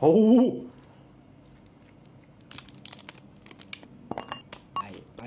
โอ้โหไป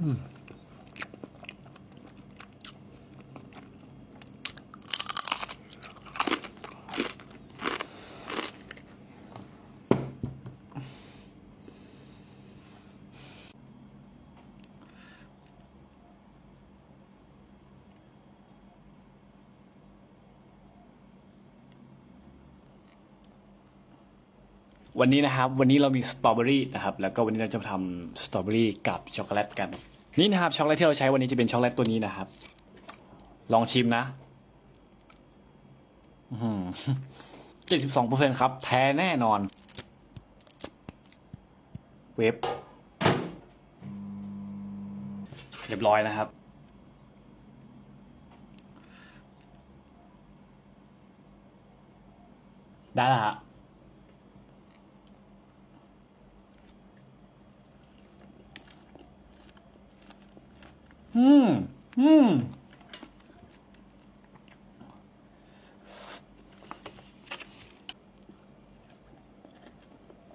Mm. วันนี้นะครับ วันนี้เรามีสตรอเบอรี่นะครับ แล้วก็วันนี้เราจะทำสตรอเบอรี่กับช็อกโกแลตกัน นี่นะครับ ช็อกโกแลตที่เราใช้วันนี้จะเป็นช็อกโกแลตตัวนี้นะครับ ลองชิมนะเจ็ดสิบสองเปอร์เซ็นครับ แท้แน่นอน เว็บ เรียบร้อยนะครับได้แล้วฮะ อืม อืม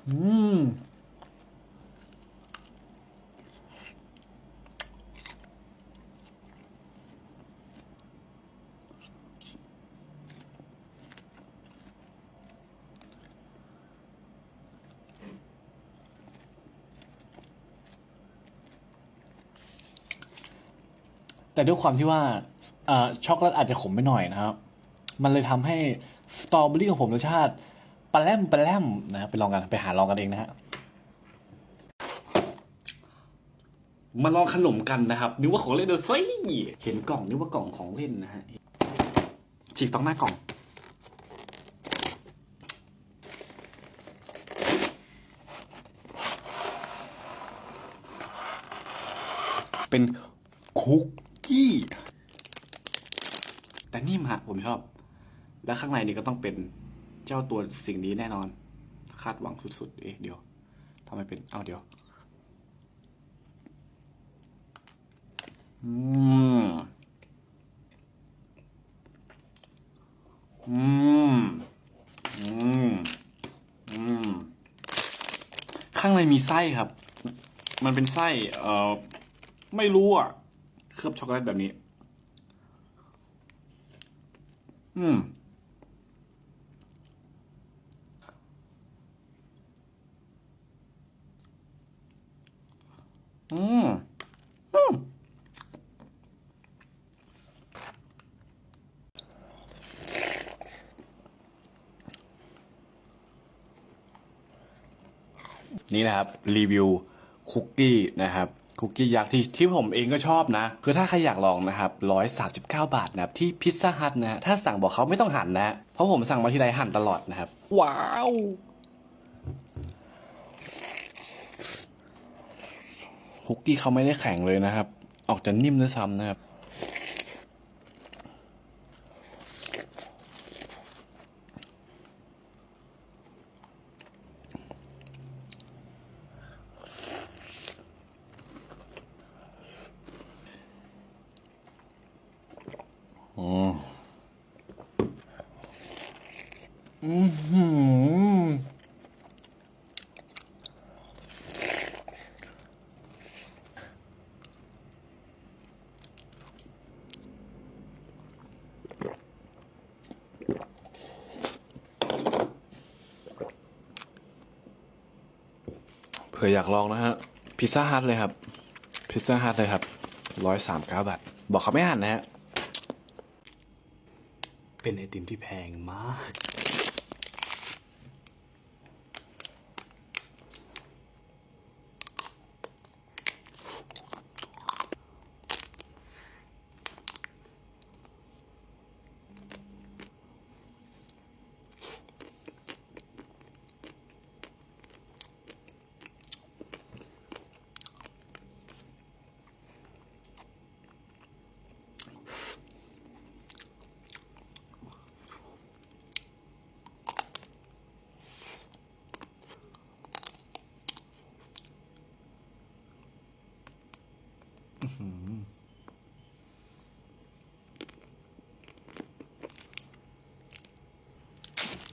อืม แต่ด้วยความที่ว่าช็อกโกแลตอาจจะขมไปหน่อยนะครับ มันเลยทำให้สตรอเบอรี่ของผมรสชาติปลาแรมปลาแรมนะครับไปลองกันไปหาลองกันเองนะฮะมาลองขนมกันนะครับนึกว่าของเล่นเดอซี่เห็นกล่องนึกว่ากล่องของเล่นนะฮะฉีกต้องหน้ากล่องเป็นคุกี้ แต่นิ่มฮะผมชอบ และข้างในนี่ก็ต้องเป็นเจ้าตัวสิ่งนี้แน่นอน คาดหวังสุดๆ เอ๊ะเดี๋ยวทำไมเป็น เอาเดี๋ยว อืม อืม อืม อืม ข้างในมีไส้ครับ มันเป็นไส้ เอ่อ ไม่รู้อะ ลือบช็อกโกแลตแบบนี้ อืม อืม อืมนี่นะครับ รีวิวคุกกี้นะครับ คุกกี้ยักษ์ที่ที่ผมเองก็ชอบนะ คือถ้าใครอยากลองนะครับร้อยสาสิบเก้าบาทนะครับที่พิซซ่าฮัทนะฮะถ้าสั่งบอกเขาไม่ต้องหั่นนะ เพราะผมสั่งมาที่ไรหั่นตลอดนะครับ ว้าวคุกกี้เขาไม่ได้แข็งเลยนะครับ ออกจะนิ่มด้วยซ้ำนะครับ อือหือเผื่ออยากลองนะฮะ พิซซ่าฮัทเลยครับ พิซซ่าฮัทเลยครับร้อยสามเก้าบาท บอกเขาไม่หันนะฮะ เป็นไอติมที่แพงมาก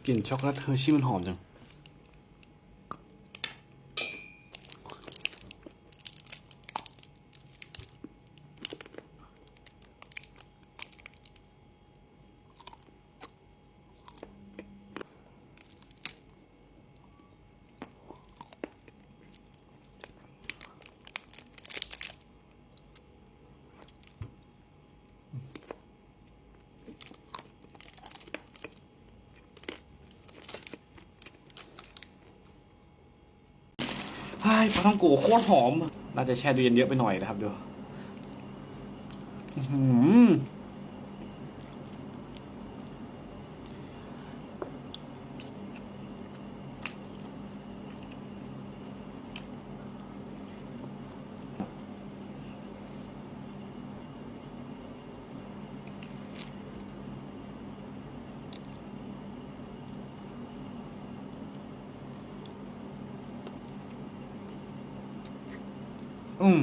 กลิ่นช็อกโกแลตเฮอร์ชี่มันหอมจัง ไอ้ปลาท่องโกโคตรหอม น่าจะแช่ตู้เย็นเยอะไปหน่อยนะครับดูอื้อ หืออืม